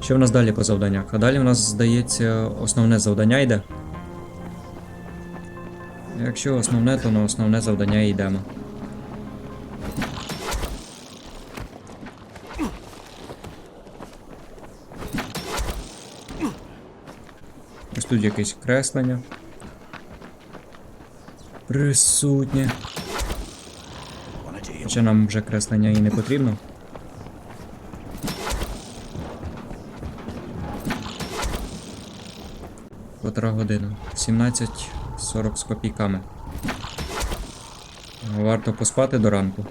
Що в нас далі по завданнях? А далі в нас, здається, основне завдання йде. Якщо основне, то на основне завдання йдемо. Ось тут якесь креслення. Присутнє. Хоча нам вже креслення і не потрібно. Котра година? 17.40 з копійками. Варто поспати до ранку.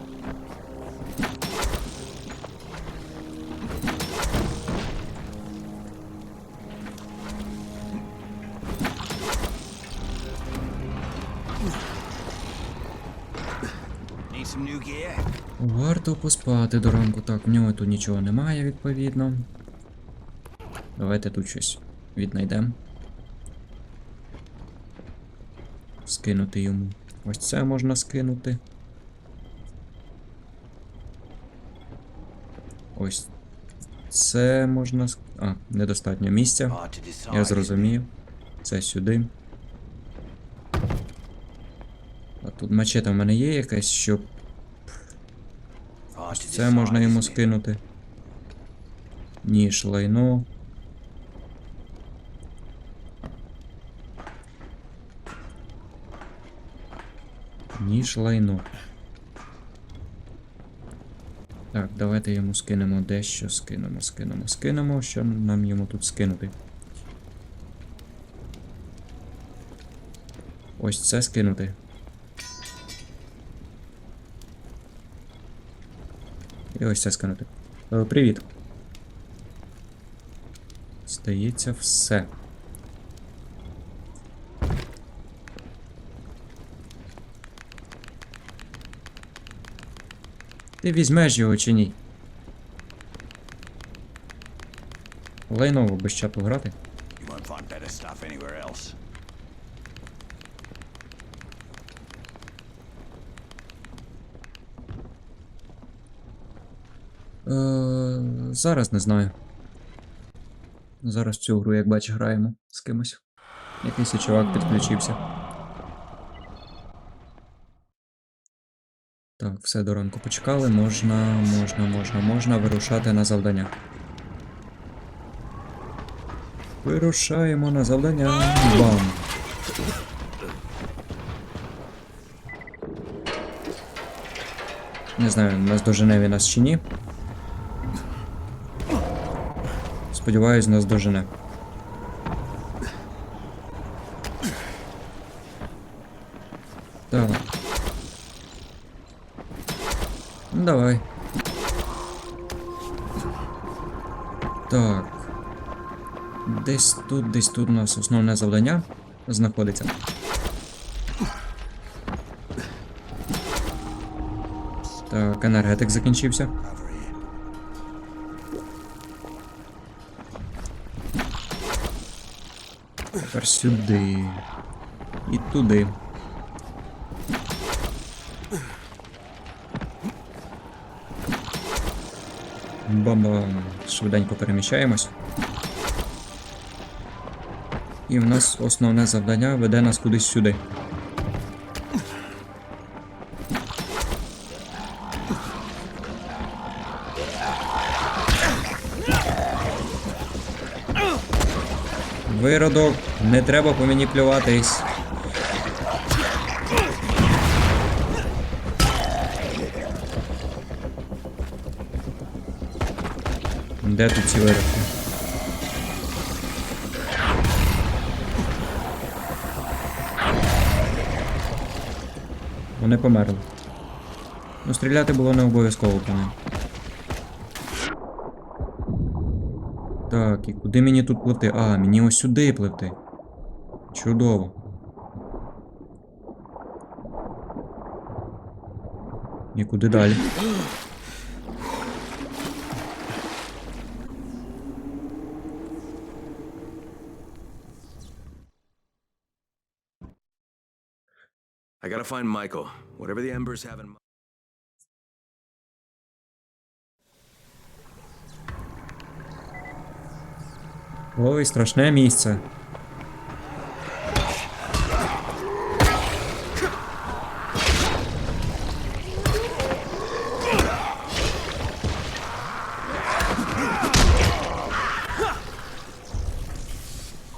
Варто поспати до ранку. Так, в нього тут нічого немає, відповідно. Давайте тут щось віднайдемо. Скинути йому. Ось це можна скинути. Ось це можна. А, недостатньо місця. Я зрозумів. Це сюди. А тут мачета в мене є якась, щоб to це можна йому скинути. Ніж лайно. Ніж лайно. Так, давайте йому скинемо дещо, скинемо, скинемо, скинемо. Що нам йому тут скинути? Ось це скинути. І ось це скинути. Е, Привіт. Здається, все. Ти візьмеш його чи ні? Лайново без чату грати. Е, зараз не знаю. Зараз цю гру, як бачиш, граємо з кимось. Якийсь чувак підключився. Так, все до ранку почекали. Можна, можна, можна, можна вирушати на завдання. Вирушаємо на завдання. Бам! Не знаю, нас дожене він нас чи ні. Сподіваюсь, нас дожене. Тут, десь тут у нас основне завдання знаходиться. Так, енергетик закінчився. Тепер сюди. І туди. Бам-бам. Швиденько переміщаємось. І в нас основне завдання веде нас кудись сюди. Виродок, не треба по мені плюватись. Де тут ці виродки? Вони померли. Ну, стріляти було не обов'язково по ним. Так, і куди мені тут пливти? А, мені ось сюди пливти. Чудово. І куди далі? I gotta find Michael. Whatever the Embers have in mind. Ой, страшне місце.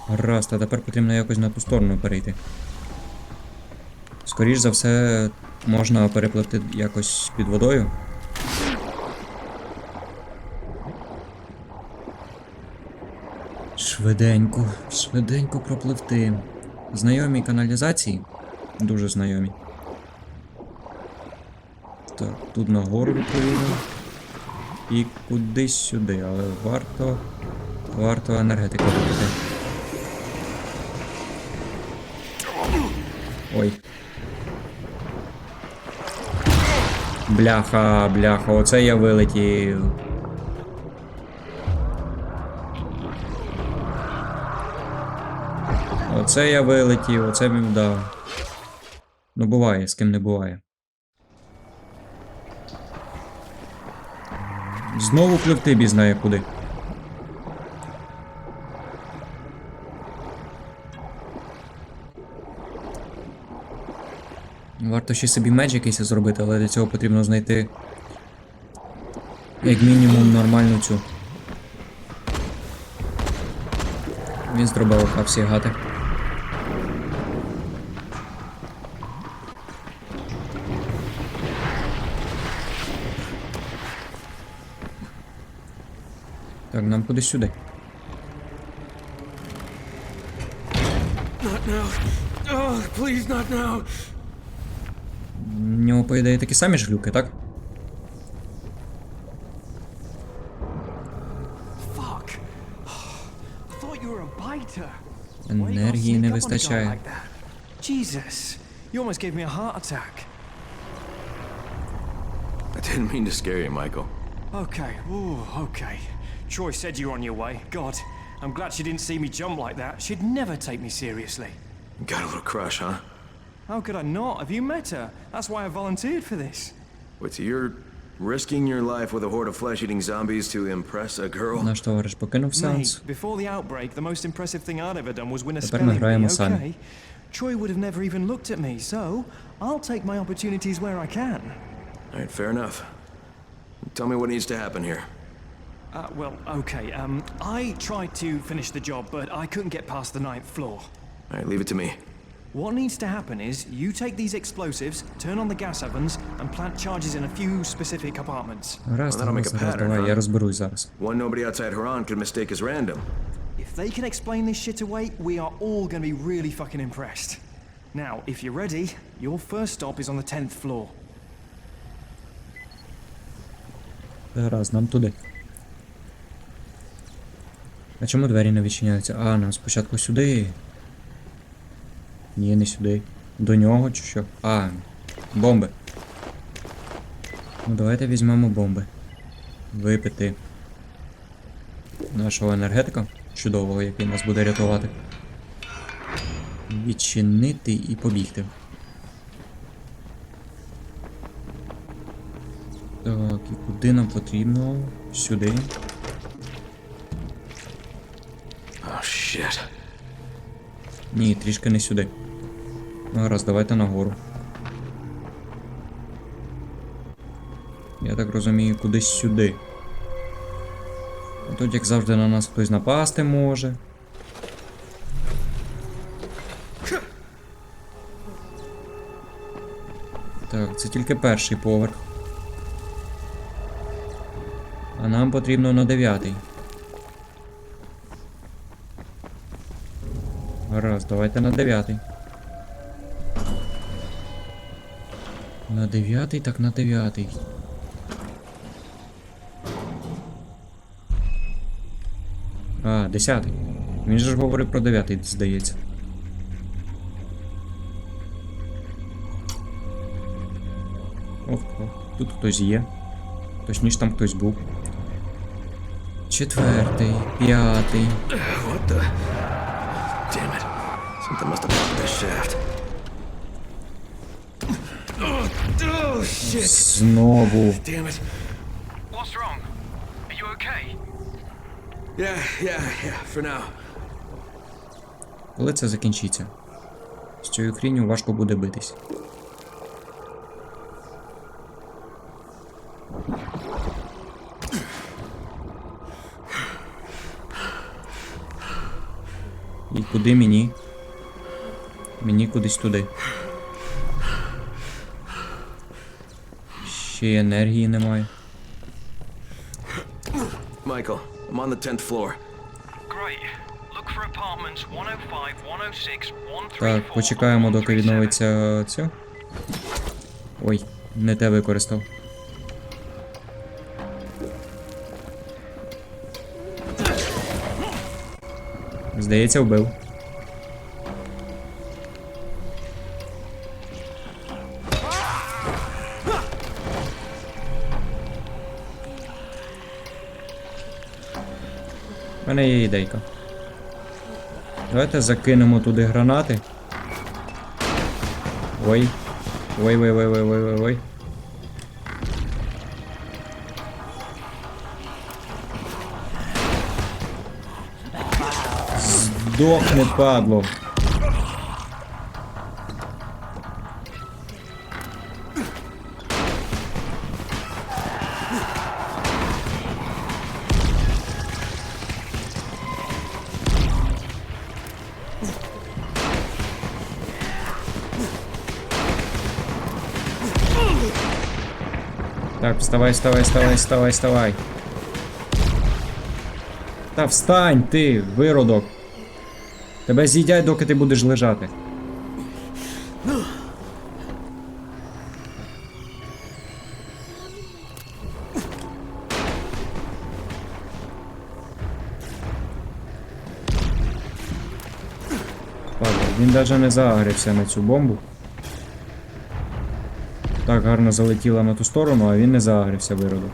Гаразд, а тепер потрібно якось на ту сторону перейти. Скоріш за все, можна перепливти якось під водою. Швиденько, швиденько пропливти. Знайомі каналізації? Дуже знайомі. Так, тут нагору відповідно. І кудись сюди, але варто. Варто енергетику випити. Ой. Бляха, бляха, оце я вилетів. Оце я вилетів, оце він вдав. Ну буває, з ким не буває. Знову пливти бі знає куди. Варто ще собі меч якийсь зробити, але для цього потрібно знайти як мінімум нормальну цю. Він зробив всі гати. Так, нам кудись сюди. Not now. Oh, please, not now. В нього, по ідеї, такі самі ж глюки, так? Енергії не вистачає. Jesus, you almost gave me a heart attack. I didn't mean to scare you, Michael. Okay, ooh, okay. Troy said you were on your way. God, I'm glad she didn't see me jump like that. She'd never take me seriously. Got a little crush, huh? How could I not? Have you met her? That's why I volunteered for this. Wait, so you're risking your life with a horde of flesh-eating zombies to impress a girl? Наш товариш покинув Mate, сеанс. before the outbreak, the most impressive thing I'd ever done was win a Тепер ми spelling граємо bee, самі. okay? Troy would have never even looked at me, so I'll take my opportunities where I can. All right, fair enough. Tell me what needs to happen here. Uh, well, okay, um, I tried to finish the job, but I couldn't get past the ninth floor. All right, leave it to me. What needs to happen is you take these explosives, turn on the gas ovens, and plant charges in a few specific apartments. Гаразд, Well, that'll make гаразд, a гаразд, pattern, давай, huh? я розберусь зараз. One nobody outside Haran could mistake as random. If they can explain this shit away, we are all gonna be really fucking impressed. Now, if you're ready, your first stop is on the 10th floor. Гаразд, нам туди. А чому двері не відчиняються? А, нам спочатку сюди. Ні, не сюди. До нього чи що? А, бомби. Ну давайте візьмемо бомби. Випити. Нашого енергетика чудового, який нас буде рятувати. Відчинити і побігти. Так, і куди нам потрібно? Сюди. Ні, трішки не сюди. Ну, гаразд, давайте нагору. Я так розумію, кудись сюди. А тут, як завжди, на нас хтось напасти може. Так, це тільки перший поверх. А нам потрібно на дев'ятий. Давайте на дев'ятий. На дев'ятий, так на дев'ятий. А, десятий. Він же ж говорив про дев'ятий, здається. Ох, ох, тут хтось є. Точніше там хтось був. Четвертий, п'ятий. Something must have blocked this shaft. Oh, oh shit. Знову. Damn it. What's wrong? Are you okay? Yeah, yeah, yeah, for now. Коли це закінчиться? З цією хрінню важко буде битись. І куди мені? Мені кудись туди. Ще й енергії немає. Michael, I'm on the 10th floor. Great. Look for apartments 105, 106, 134, Так, почекаємо, доки відновиться цю. Ой, не те використав. Здається, вбив. Мене є ідейка. Давайте закинемо туди гранати. Ой. Ой, ой, ой, ой, ой, ой, ой. Здохне, падло. Вставай, вставай, вставай, вставай, вставай. Та встань ти, виродок. Тебе з'їдять, доки ти будеш лежати. Ладно, він навіть не заагрився на цю бомбу. Так гарно залетіла на ту сторону, а він не заагрився виродок.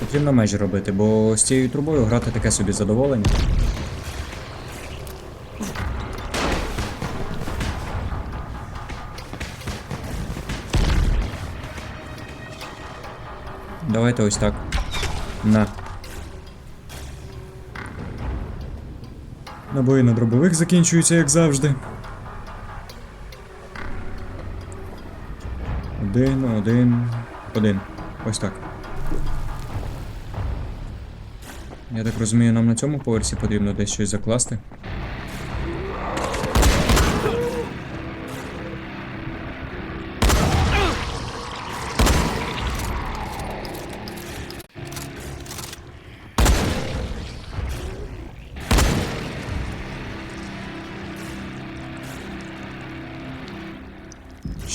Потрібно межі робити, бо з цією трубою грати таке собі задоволення. Давайте ось так. На. Набої на дробових закінчуються, як завжди. Один, один, один. Ось так. Я так розумію, нам на цьому поверсі потрібно десь щось закласти.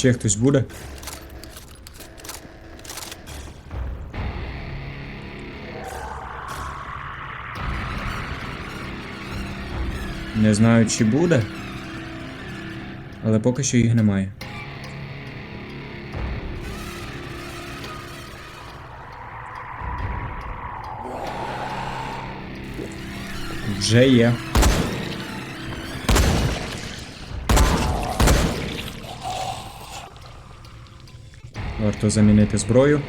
Ще хтось буде? Не знаю, чи буде. Але поки що їх немає. Вже є. Варто замінити зброю.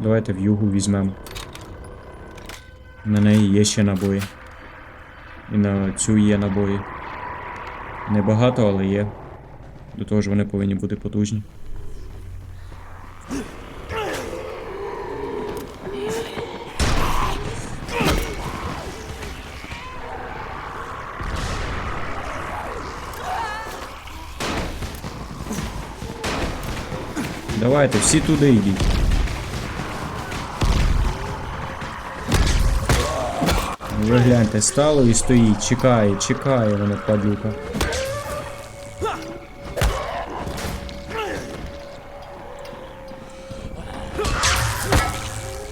Давайте в югу візьмемо. На неї є ще набої. І на цю є набої. Небагато, але є. До того ж вони повинні бути потужні. Давайте, всі туди йдіть. Ви гляньте, стало і стоїть, чекає, чекає воно падлюка.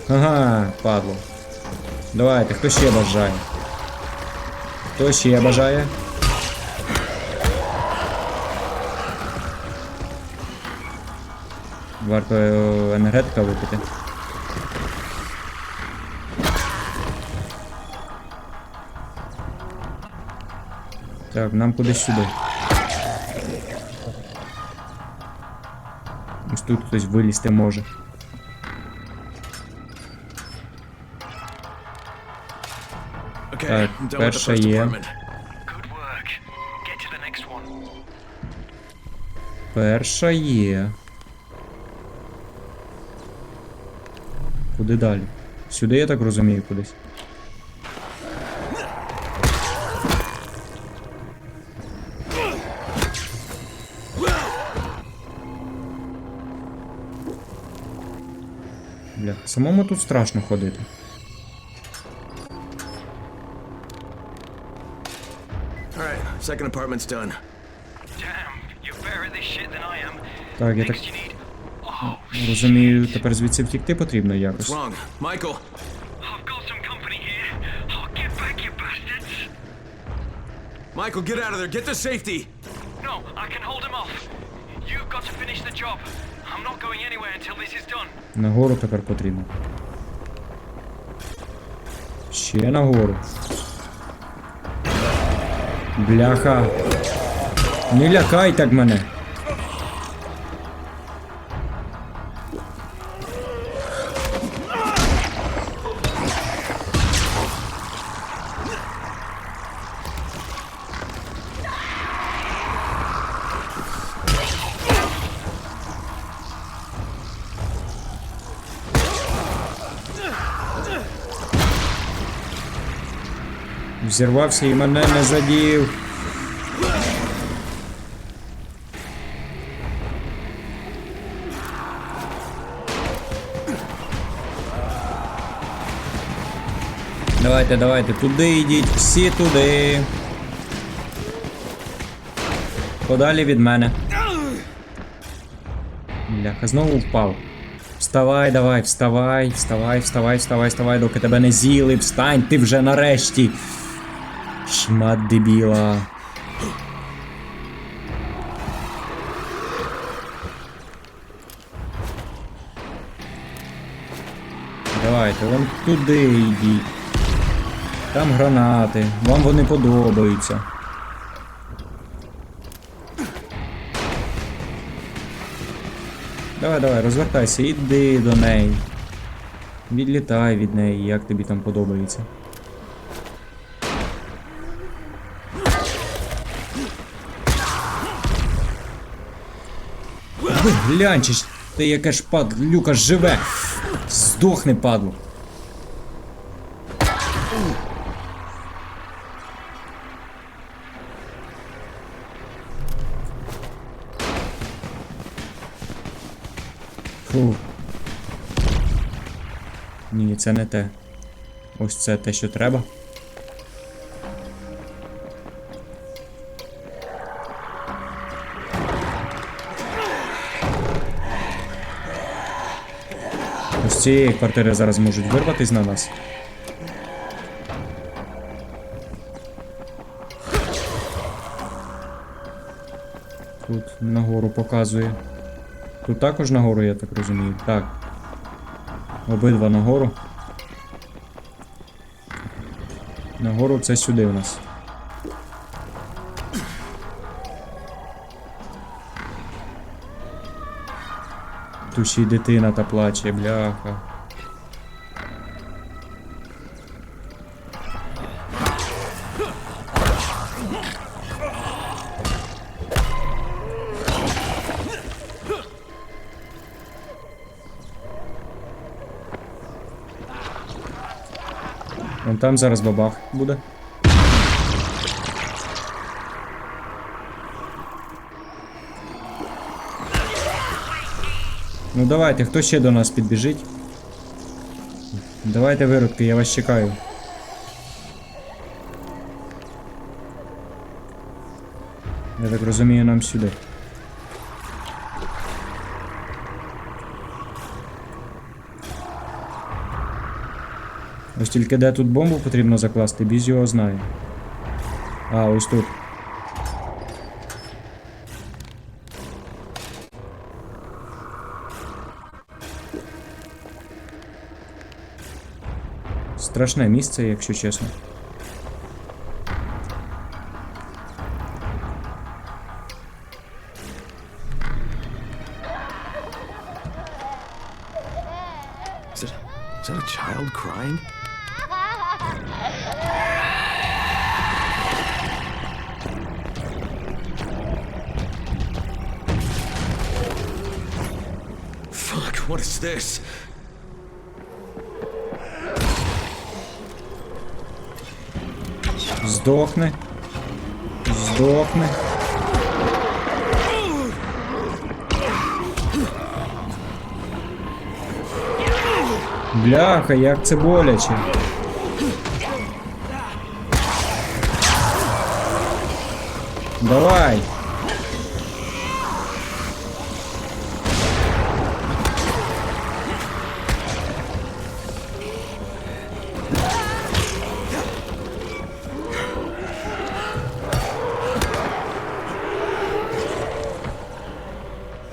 Ага, падло. Давайте, хто ще бажає? Хто ще бажає? Варто е, енергетика випити. Так, нам кудись сюди. Ось тут хтось вилізти може. Так, перша є. apartment. Good work. Get to the next one. Перша є. Куди далі? Сюди, я так розумію, кудись. Бля, самому тут страшно ходити. Second apartment's done. Damn, you're better at this shit than I am. Так, я так Next you need. Oh, розумію, тепер звідси втікти потрібно якось. Oh! Michael, get out of there! Get to safety! No, I can hold him off. You've got to finish the job. I'm not going anywhere until this is done. Нагору тепер потрібно. Ще нагору. Бляха. Не лякай так мене. Взірвався і мене не задів. Давайте, давайте, туди йдіть, всі туди. Подалі від мене. Бляха, знову впав. Вставай, давай, вставай, вставай, вставай, вставай, вставай, доки тебе не з'їли, встань, ти вже нарешті. Шмат дебіла. Давайте, вон туди йдіть. Там гранати, вам вони подобаються. Давай, давай, розвертайся, іди до неї. Відлітай від неї, як тобі там подобається. Ви ти яке ж пад... Люка живе. Здохни, падло. Фу. Ні, це не те. Ось це те, що треба. Цієї квартири зараз можуть вирватись на нас. Тут нагору показує. Тут також нагору, я так розумію. Так. Обидва нагору. Нагору це сюди у нас. Тут дитина та плаче, бляха. Там зараз бабах буде. Ну давайте, хто ще до нас підбіжить? Давайте виродки, я вас чекаю. Я так розумію, нам сюди. Ось тільки де тут бомбу потрібно закласти, біз його знає. А, ось тут. Страшне місце, якщо чесно. Бляха, як це боляче. Давай.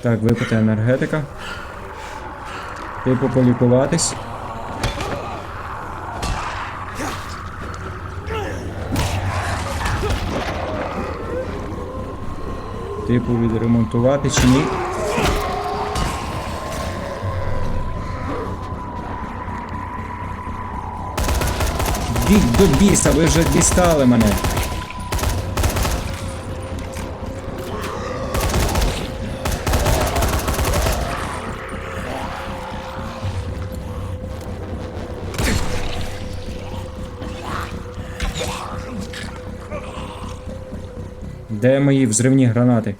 Так, випити енергетика. Типу полікуватись. Типу відремонтувати чи ні? Діть до біса, ви вже дістали мене. Де мої взривні гранати?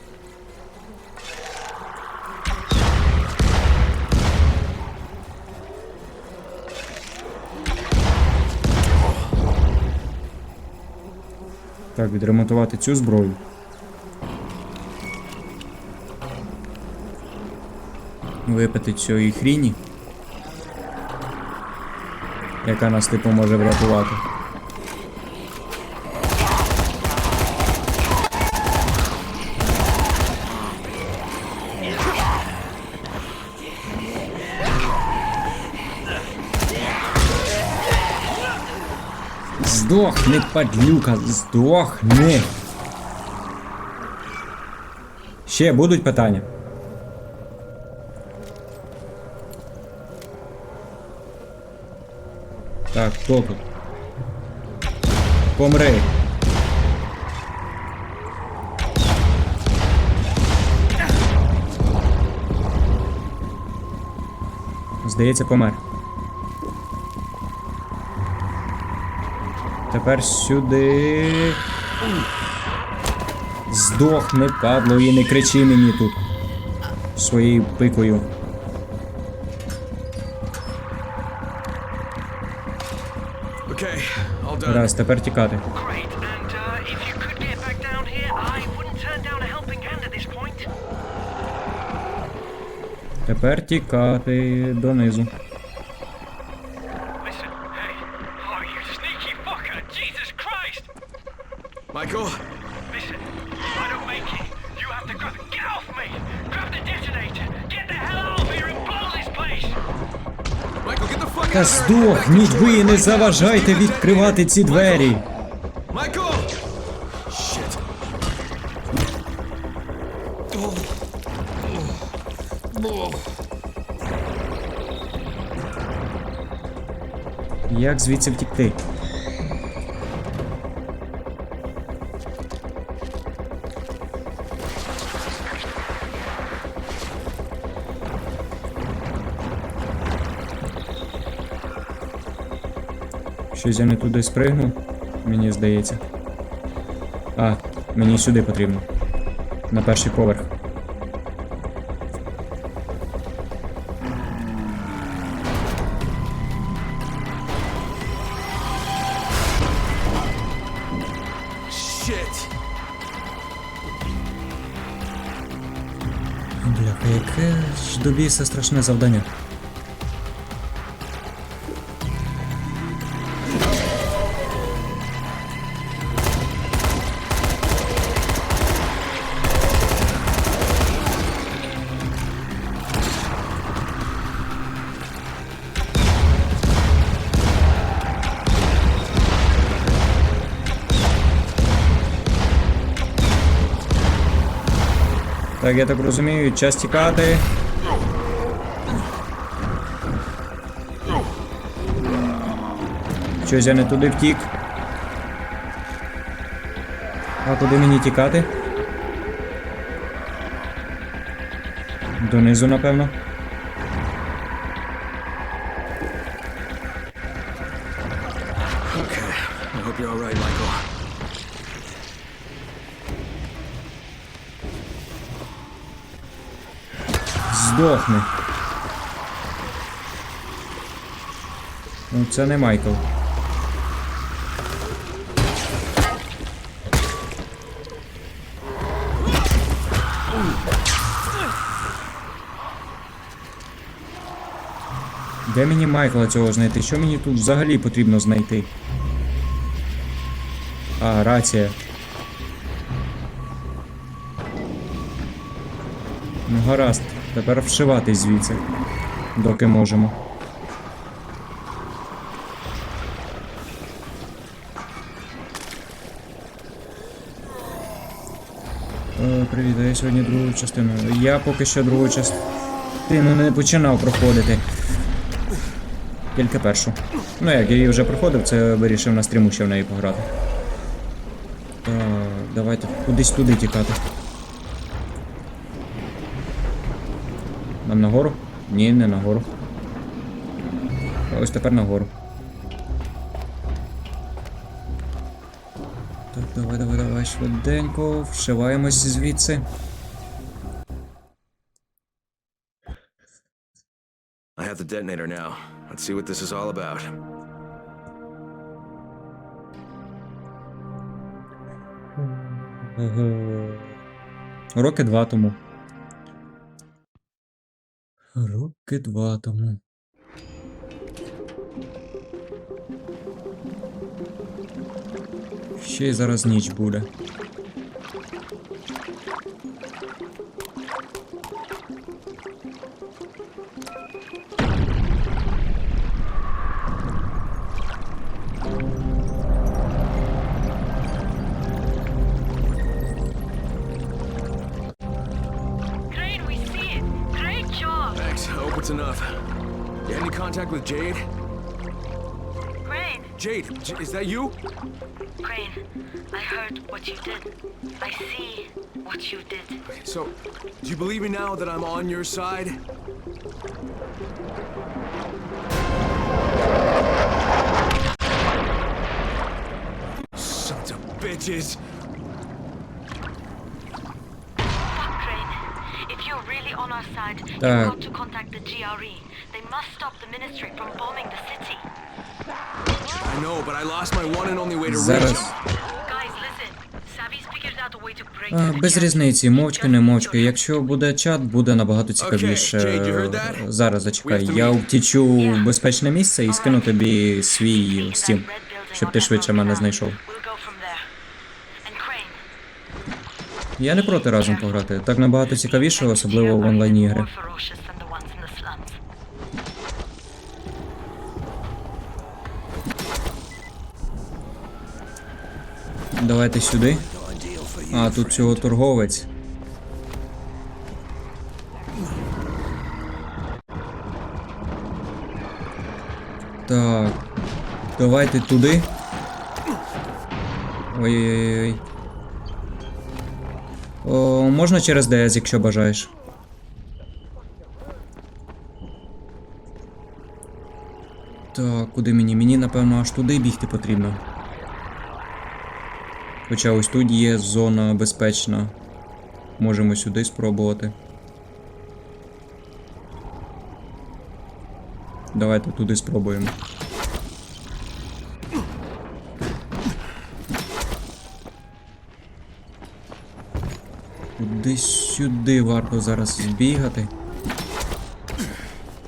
Так, відремонтувати цю зброю. Випити цієї хріні. Яка нас типу може врятувати. Здохни, падлюка, здохни. Ще будуть питання? Так, хто тут? Помри. Здається, помер. Тепер сюди. Здохни, падло, і не кричи мені тут. Своєю пикою. Раз, тепер тікати. Great, and uh, here! здохніть ви, не заважайте відкривати ці двері. Як звідси втікти? Щось я не туди спригнув, мені здається. А, мені сюди потрібно. На перший поверх. Shit. Бляха, яке ж до біса страшне завдання. Так, я так розумію, час тікати. Щось я не туди втік. А куди мені тікати? Донизу, напевно. Здохни. Ну, це не Майкл. Де мені Майкла цього знайти? Що мені тут взагалі потрібно знайти? А, рація. Ну гаразд, тепер вшиватись звідси, доки можемо. Е, привіт, я сьогодні другу частину. Я поки що другу частину не починав проходити. Тільки першу. Ну як, я її вже проходив, це вирішив на стріму ще в неї пограти. Так, давайте кудись туди тікати. Нагору? Ні, не нагору. Ось тепер нагору. Так, давай, давай, давай, швиденько, вшиваємось звідси. I have the detonator now. Let's see what this is all about. Роки два тому. Роки два тому. Ще й зараз ніч буде. Contact with Jade? Crane, Jade, J- is that you? Crane, I heard what you did. I see what you did. So, do you believe me now that I'm on your side? Sons of bitches! To break А, без різниці, мовчки, не мовчки. Якщо буде чат, буде набагато цікавіше. Зараз зачекай. Я втічу в безпечне місце і скину тобі свій стім, щоб ти швидше мене знайшов. Я не проти разом пограти. Так набагато цікавіше, особливо в онлайн ігри. Давайте сюди. А, тут цього торговець. Так. Давайте туди. Ой-ой-ой. Можна через ДС, якщо бажаєш. Так, куди мені? Мені, напевно, аж туди бігти потрібно. Хоча ось тут є зона безпечна. Можемо сюди спробувати. Давайте туди спробуємо. Кудись сюди варто зараз збігати.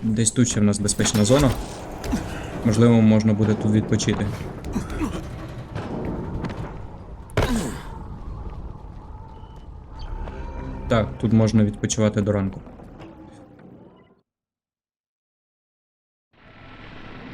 Десь тут ще в нас безпечна зона. Можливо, можна буде тут відпочити. Так, тут можна відпочивати до ранку.